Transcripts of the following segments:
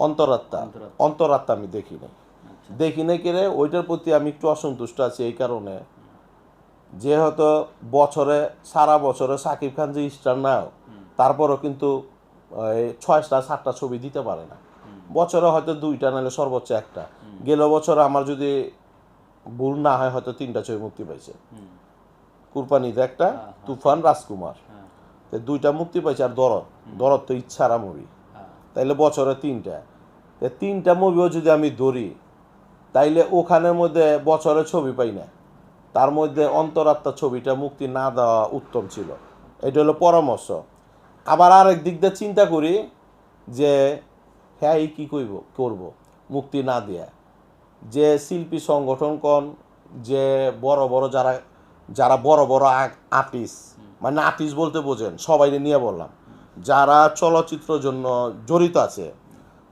অন্তরাত্মা। অন্তরাত্মা। আমি দেখি নাই। আচ্ছা। দেখি নাই কেড়ে ওইটার প্রতি আমি একটু অসন্তুষ্ট আছি এই কারণে। যে হয়তো বছরে সারা বছরে সাকিব খান যে স্টার নাও তারপরও কিন্তু ছয়টা সাতটা ছবি দিতে পারে না। বছরে হয়তো দুইটা নাহলে সর্বোচ্চ একটা। গেল বছর আমার যদি ভুল না হয় হয়তো তিনটা ছবি মুক্তি পাইছে। কুরবানিতে একটা হ্যাঁ, তুফান রাজকুমার। হ্যাঁ। দুইটা মুক্তি পাইছে আর দরদ। দরদ তো ইচ্ছারা মুভি। হ্যাঁ তাইলে বছরে তিনটা। তিনটা মুভিও যদি আমি ধরি, তাইলে ওখানের মধ্যে বছরে ছবি পাই না। তার মধ্যে অন্তরাত্মা ছবিটা মুক্তি না দেওয়া উত্তম ছিল। এটা হলো পরামর্শ। আবার আরেক দিক দিয়ে চিন্তা করি যে হ্যাঁ এই কী করব করব, মুক্তি না দেয়া। যে শিল্পী সংগঠন কন, যে বড় বড় যারা যারা বড় বড় আর্টিস্ট মানে আর্টিস্ট বলতে বোঝেন সবাই নিয়ে বললাম। যারা চলচ্চিত্রের জন্য জড়িত আছে,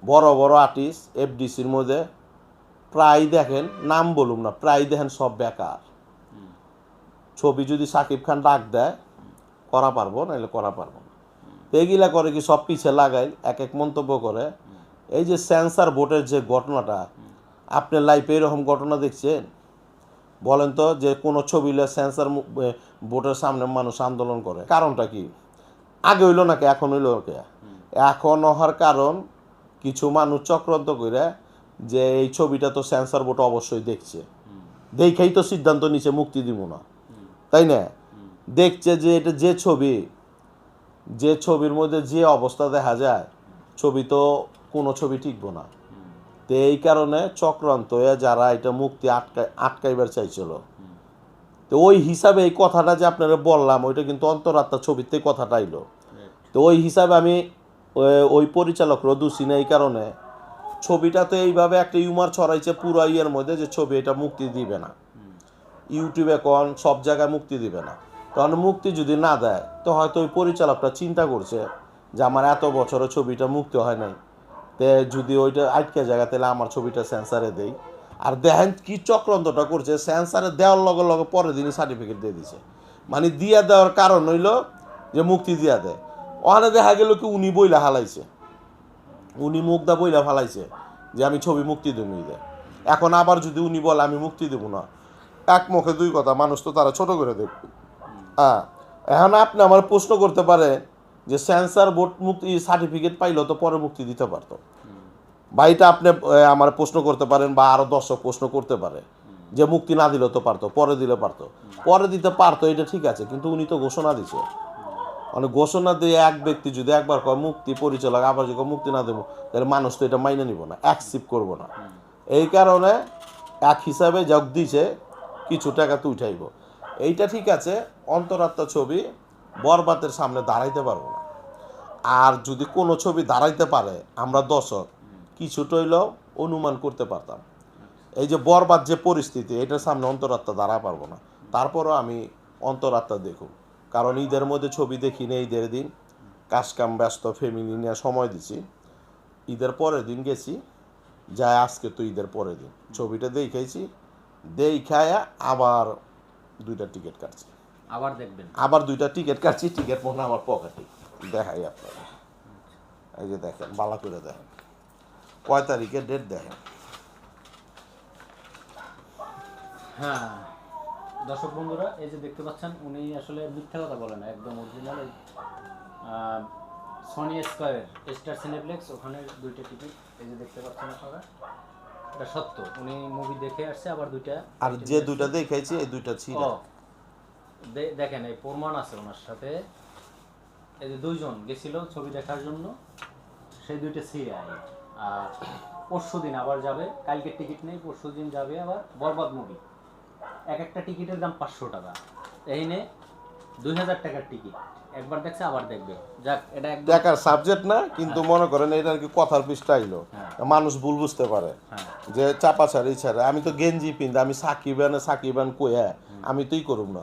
বড় বড় আর্টিস্ট এফডিসির মধ্যে, প্রায় দেখেন, নাম বলুম না, প্রায় দেখেন সব বেকার। ছবি যদি সাকিব খান ডাক দেয়, করা পারব নাহলে করা পারব তো এগুলা করে কি সব পিছে লাগাই, এক এক মন্তব্য করে। এই যে সেন্সার বোর্ডের যে ঘটনাটা, আপনি লাইফে এরকম ঘটনা দেখছেন? বলেন তো যে কোনো ছবি সেন্সার বোর্ডের সামনে মানুষ আন্দোলন করে, কারণটা কি? আগে হইল নাকি এখন হইল নাকি এখন হওয়ার কারণ কিছু মানুষ চক্রান্ত করে যে এই ছবিটা তো সেন্সার বোর্ড অবশ্যই দেখছে। দেখেই তো সিদ্ধান্ত নিচে মুক্তি দিব না। তাই না? দেখছে যে এটা যে ছবি, যে ছবির মধ্যে যে অবস্থা দেখা যায়, ছবি তো কোনো ছবি টিকবো না। তো এই কারণে চক্রান্ত যারা এটা মুক্তি আটকায় আটকাইবার চাইছিল। তো ওই হিসাবে এই কথাটা যে আপনারা বললাম, ওইটা কিন্তু অন্তরাত্মা ছবিতে কথাটা আইলো। তো ওই হিসাবে আমি ওই পরিচালকরও দোষী না এই কারণে ছবিটা তো এইভাবে একটা ইউমার ছড়াইছে পুরো ইয়ের মধ্যে যে ছবি এটা মুক্তি দিবে না। ইউটিউবে কন সব জায়গায় মুক্তি দিবে না। তখন মুক্তি যদি না দেয়, তো হয়তো ওই পরিচালকটা চিন্তা করছে যে আমার এত বছরের ছবিটা মুক্তি হয় নাই। তে যদি ওইটা আটকে জায়গা তাহলে আমার ছবিটা সেন্সারে দেই। আর দেখেন কি চক্রান্তটা করছে, সেন্সারে দেওয়ার লগে লগে পরের দিনই সার্টিফিকেট দিয়ে দিছে। মানে দিয়া দেওয়ার কারণ হইল যে মুক্তি দিয়া দেয়। ওখানে দেখা গেল কি উনি বইলা হালাইছে উনি মুখদা বইলা ফালাইছে যে আমি ছবি মুক্তি দেবো ঈদে এখন আবার যদি উনি বলে আমি মুক্তি দেবো না, এক মুখে দুই কথা, মানুষ তো তারা ছোট করে দেবে। হ্যাঁ এখন আপনি আমার প্রশ্ন করতে পারে যে সেন্সার বোর্ড মুক্তি সার্টিফিকেট পাইলো তো পরে মুক্তি দিতে পারতো। এটা আপনি আমার প্রশ্ন করতে পারেন বা আরও দর্শক প্রশ্ন করতে পারে যে মুক্তি না দিলেও তো পারতো, পরে দিলে পারতো। পরে দিতে পারতো, এটা ঠিক আছে, কিন্তু উনি তো ঘোষণা দিছে। মানে ঘোষণা দিয়ে এক ব্যক্তি যদি একবার কয় মুক্তি পরিচালক, আবার যদি মুক্তি না দেবো, তাহলে মানুষ তো এটা মাইনে নিব না অ্যাকসেপ্ট করব না। এই কারণে এক হিসাবে যোগ দিছে, কিছু টাকা তো উঠাইব। এইটা ঠিক আছে, অন্তরাত্মা ছবি বরবাতের সামনে দাঁড়াইতে পারব না। আর যদি কোনো ছবি দাঁড়াইতে পারে, আমরা দর্শক কিছুটা হইলেও অনুমান করতে পারতাম। এই যে বরবাদ যে পরিস্থিতি, এটার সামনে অন্তরাত্মা দাঁড়া পারব না। তারপরও আমি অন্তরাত্মা দেখুন কারণ ঈদের মধ্যে ছবি দেখি না ঈদের দিন। কাজকাম ব্যস্ত ফ্যামিলি নিয়ে সময় দিছি। ঈদের পরের দিন গেছি। যায় আজকে তো ঈদের পরের দিন। ছবিটা দেখাইছি। দেখায়া আবার দুইটা টিকিট কাটছি। আবার দেখবেন। আবার দুইটা টিকিট কাটছি টিকিট মনে আমার পকেটে দেখাই আপনারা এই যে দেখেন বালা করে দেখেন। কয় তারিখে ডেট দেখেন? হ্যাঁ। দর্শক বন্ধুরা এই যে দেখতে পাচ্ছেন উনি আসলে মিথ্যা কথা বলে না একদম অরিজিনাল সনি স্কোয়ারের স্টার সিনেপ্লেক্স ওখানে দুইটা টিকিট এই যে দেখতে পাচ্ছেন আপনারা এটা সত্য উনি মুভি দেখে আসছে আবার দুইটা আর যে দুইটা দেখাইছি এই দুইটা ছিল দেখেন এই প্রমাণ আছে ওনার সাথে এই যে দুইজন গেছিল ছবি দেখার জন্য সেই দুইটা সিআই আর পরশু দিন আবার যাবে কালকে টিকিট নেই পরশু দিন যাবে আবার বরবাদ মুভি এক একটা টিকিটের দাম পাঁচশো টাকা। এই নে দুই হাজার টাকার টিকিট। একবার দেখছে আবার দেখবে। যাক এটা দেখার সাবজেক্ট না কিন্তু মনে করেন এটা আর কি কথার পৃষ্ঠা আইলো হ্যাঁ। মানুষ ভুল বুঝতে পারে। হ্যাঁ। যে চাপা ছাড়া ছাড়া আমি তো গেঞ্জি পিন্ধা আমি সাকিবানে সাকিবান কয়া আমি তোই করুম না।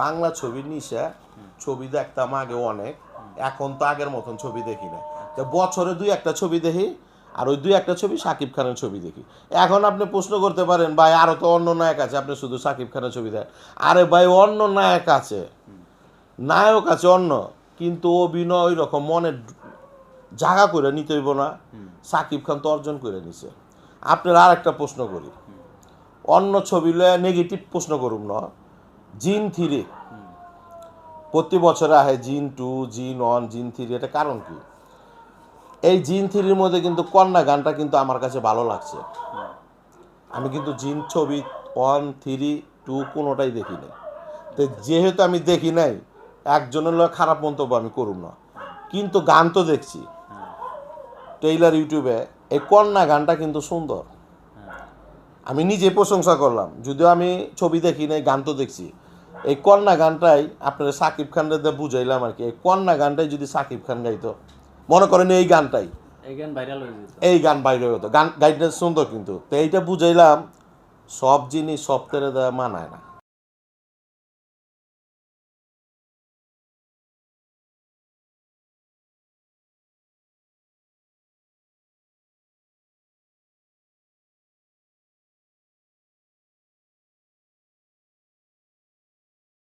বাংলা ছবি নিশা ছবি দেখতাম আগে অনেক। এখন তো আগের মতন ছবি দেখি না। তো বছরে দুই একটা ছবি দেখি আর ওই দুই একটা ছবি সাকিব খানের ছবি দেখি। এখন আপনি প্রশ্ন করতে পারেন ভাই আরও তো অন্য নায়ক আছে আপনি শুধু সাকিব খানের ছবি দেখেন আরে ভাই অন্য নায়ক আছে নায়ক আছে অন্য কিন্তু অভিনয় ওই রকম মনে জাগা করে নিতে হইব না। সাকিব খান তো অর্জন করে নিছে। আপনার আর একটা প্রশ্ন করি। অন্য ছবি লয়ে নেগেটিভ প্রশ্ন করুম না। জিন থ্রি। প্রতি বছরে আহে জিন টু জিন ওয়ান জিন থ্রি এটা কারণ কি? এই জিন থ্রির মধ্যে কিন্তু কন্যা গানটা কিন্তু আমার কাছে ভালো লাগছে। আমি কিন্তু জিন ছবি, ওয়ান, থ্রি, টু কোনোটাই দেখি নাই। তো যেহেতু আমি দেখি নাই, একজনের লয় খারাপ মন্তব্য আমি করুম না। কিন্তু গান তো দেখছি। টেইলার ইউটিউবে এই কন্যা গানটা কিন্তু সুন্দর। আমি নিজে প্রশংসা করলাম, যদিও আমি ছবি দেখি নাই, গান তো দেখছি। এই কন্যা গানটাই আপনার সাকিব খানরে বুঝাইলাম আর কি, এই কন্যা গানটাই যদি সাকিব খান গাইতো মনে করেন এই গানটাই। এই গান ভাইরাল হয়ে যেত। এই গান বাইরে হতো গান গাইডটা সুন্দর কিন্তু। তো এইটা বুঝাইলাম সব জিনিস সব তেরে দেওয়া মানায় না।